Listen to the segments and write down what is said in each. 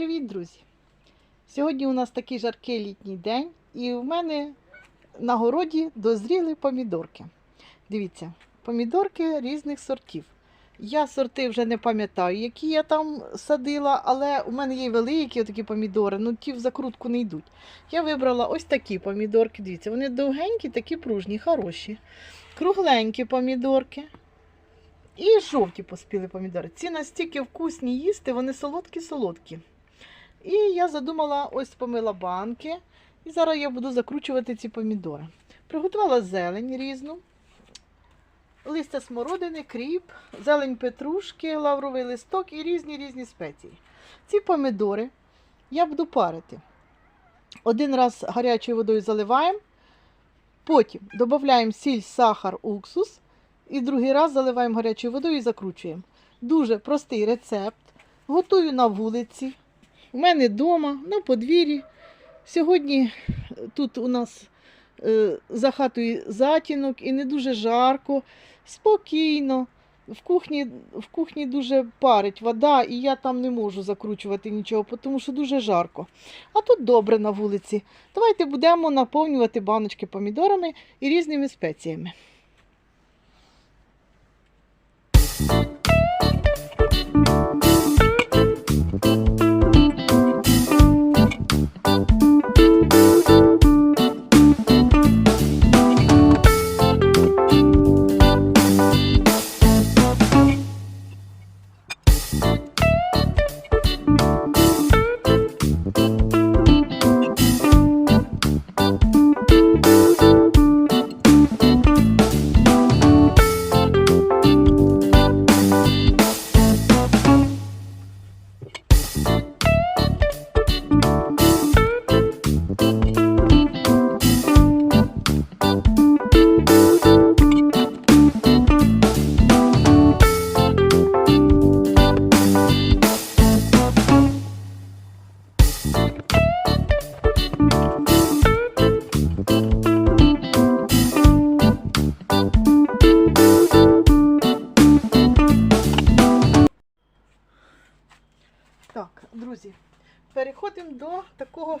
Привіт, друзі! Сьогодні у нас такий жаркий літній день, і в мене на городі дозріли помідорки. Дивіться, помідорки різних сортів. Я сорти вже не пам'ятаю, які я там садила, але у мене є великі такі помідори, ну ті в закрутку не йдуть. Я вибрала ось такі помідорки. Дивіться, вони довгенькі, такі пружні, хороші. Кругленькі помідорки. І жовті поспіли помідори. Ці настільки вкусні їсти, вони солодкі-солодкі. І я задумала, ось помила банки. І зараз я буду закручувати ці помідори. Приготувала зелень різну, листя смородини, кріп, зелень петрушки, лавровий листок і різні різні спеції. Ці помідори я буду парити. Один раз гарячою водою заливаємо, потім додаємо сіль, сахар, уксус. І другий раз заливаємо гарячою водою і закручуємо. Дуже простий рецепт. Готую на вулиці. У мене вдома, на подвір'ї. Сьогодні тут у нас е, за хатою затінок і не дуже жарко, спокійно. В кухні, в кухні дуже парить вода, і я там не можу закручувати нічого, тому що дуже жарко. А тут добре на вулиці. Давайте будемо наповнювати баночки помідорами і різними спеціями. До такого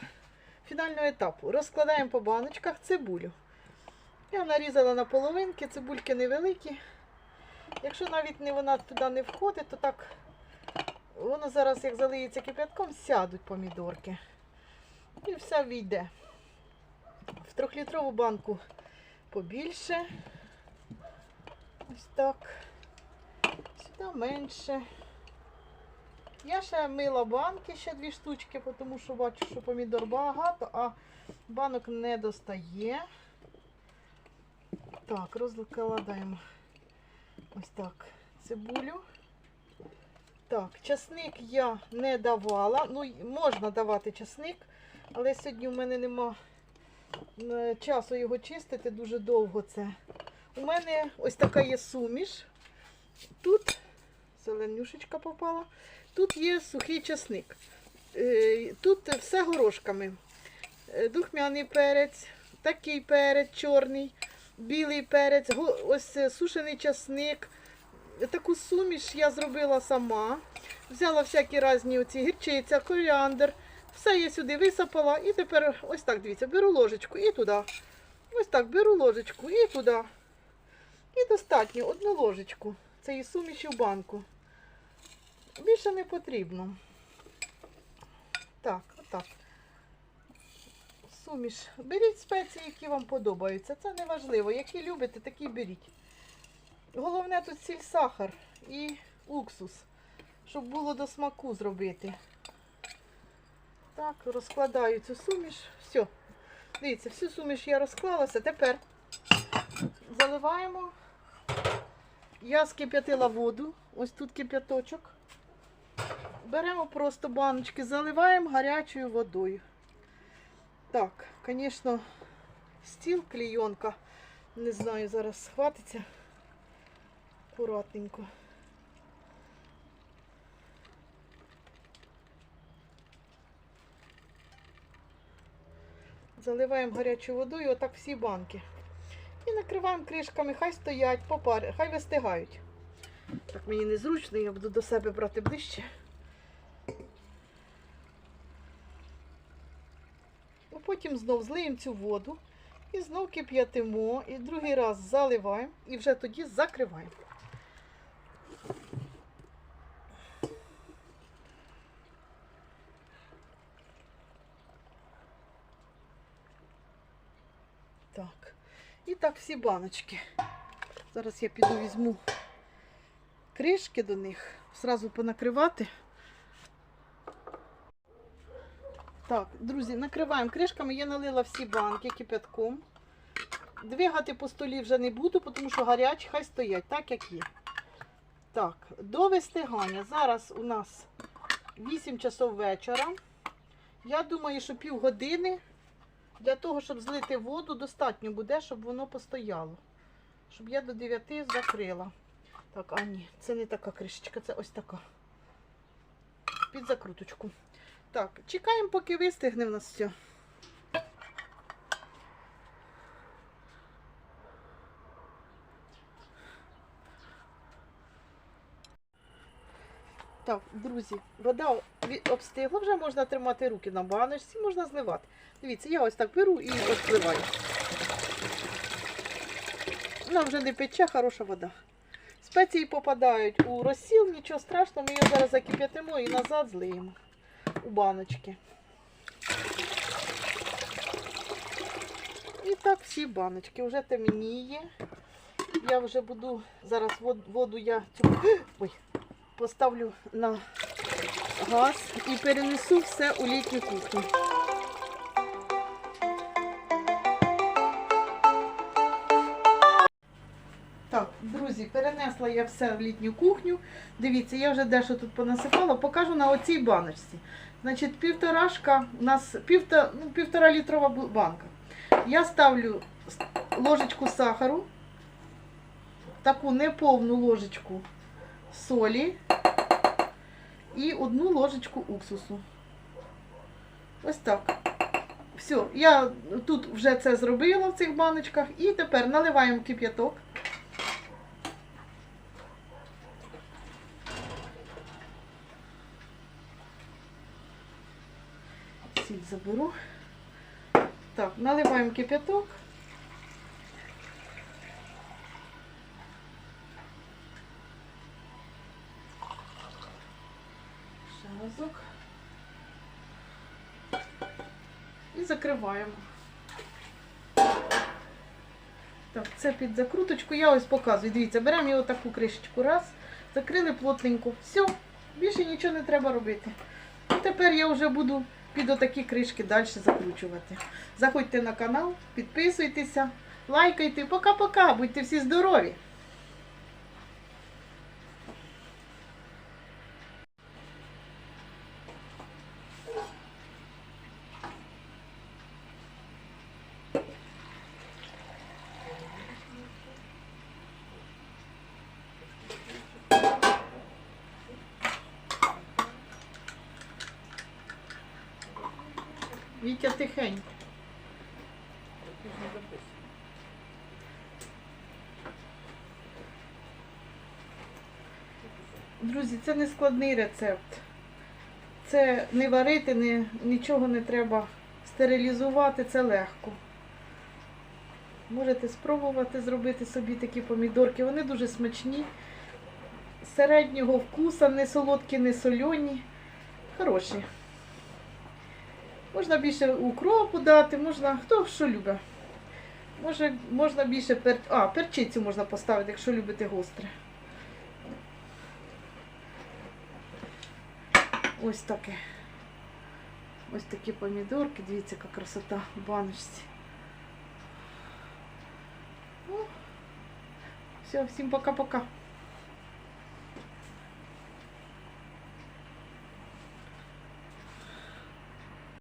фінального етапу. Розкладаємо по баночках цибулю. Я нарізала на половинки, цибульки невеликі. Якщо навіть не вона туди не входить, то так воно зараз, як залиється кип'ятком, сядуть помідорки. І все війде. В трьохлітрову банку побільше. Ось так. Сюди менше. Я ще мила банки, ще дві штучки, тому що бачу, що помідор багато, а банок не достає. Так, розкладаємо ось так цибулю. Так, часник я не давала. Ну, можна давати часник, але сьогодні в мене нема е, часу його чистити, дуже довго це. У мене ось така є суміш. Тут зеленюшечка попала. Тут є сухий часник. Е, Тут все горошками. Е, Духмяний перець, такий перець чорний, білий перець, ось е, сушений часник. Таку суміш я зробила сама. Взяла всякі різні оці гірчиця, коріандр. Все я сюди висипала і тепер ось так дивіться, беру ложечку і туди. Ось так беру ложечку і туди. І достатньо одну ложечку цієї суміші в банку. Більше не потрібно. Так, отак. Суміш. Беріть спеції, які вам подобаються. Це не важливо. Які любите, такі беріть. Головне тут сіль сахар і уксус, щоб було до смаку зробити. Так, розкладаю цю суміш. Все. Дивіться, всю суміш я розклалася. Тепер заливаємо. Я скип'ятила воду. Ось тут кип'яточок. Беремо просто баночки, заливаємо гарячою водою. Так, звісно, стіл, клійонка. Не знаю, зараз схватиться. Акуратненько. Заливаємо гарячою водою, отак всі банки. І накриваємо кришками, хай стоять, попар... хай вистигають. Так мені незручно, я буду до себе брати ближче. потім знов злиємо цю воду і знов кип'ятимо, і другий раз заливаємо і вже тоді закриваємо. Так. І так всі баночки. Зараз я піду візьму кришки до них, зразу понакривати. Так, друзі, накриваємо кришками. Я налила всі банки кипятком. Двигати по столі вже не буду, тому що гарячі, хай стоять, так як є. Так, до вистигання. Зараз у нас 8 часов вечора. Я думаю, що півгодини для того, щоб злити воду, достатньо буде, щоб воно постояло. Щоб я до 9 закрила. Так, а ні, це не така кришечка, це ось така. Під закруточку. Так, чекаємо, поки вистигне в нас все. Так, друзі, вода обстигла, вже можна тримати руки на баночці, можна зливати. Дивіться, я ось так беру і ось зливаю. Вона вже не пече, хороша вода. Спеції попадають у розсіл, нічого страшного, ми його зараз закип'ятимо і назад злиємо у баночки. І так всі баночки. Вже темніє. Я вже буду зараз воду я цю ой, поставлю на газ і перенесу все у літню кухню. Друзі, перенесла я все в літню кухню. Дивіться, я вже дещо тут понасипала, покажу на оцій баночці. Значить, півторашка, у нас півтора, ну, літрова банка. Я ставлю ложечку сахару, таку неповну ложечку солі і одну ложечку уксусу. Ось так. Все, я тут вже це зробила в цих баночках. І тепер наливаємо кип'яток. Сіль заберу. Так, наливаємо кип'яток. Ще разок. І закриваємо. Так, це під закруточку. Я ось показую. Дивіться, беремо його таку кришечку. Раз, закрили плотненько. Все, більше нічого не треба робити. І тепер я вже буду під отакі кришки далі закручувати. Заходьте на канал, підписуйтеся, лайкайте. Пока-пока, будьте всі здорові! Вітя тихенько. Друзі, це не складний рецепт. Це не варити, не, нічого не треба стерилізувати, це легко. Можете спробувати зробити собі такі помідорки. Вони дуже смачні, середнього вкуса, не солодкі, не сольоні. Хороші. Можна більше укропу дати, можна, хто що любить. Може, можна більше пер... а, перчицю можна поставити, якщо любите гостре. Ось таке. Ось такі помідорки. Дивіться, яка красота в баночці. Все, всім пока-пока.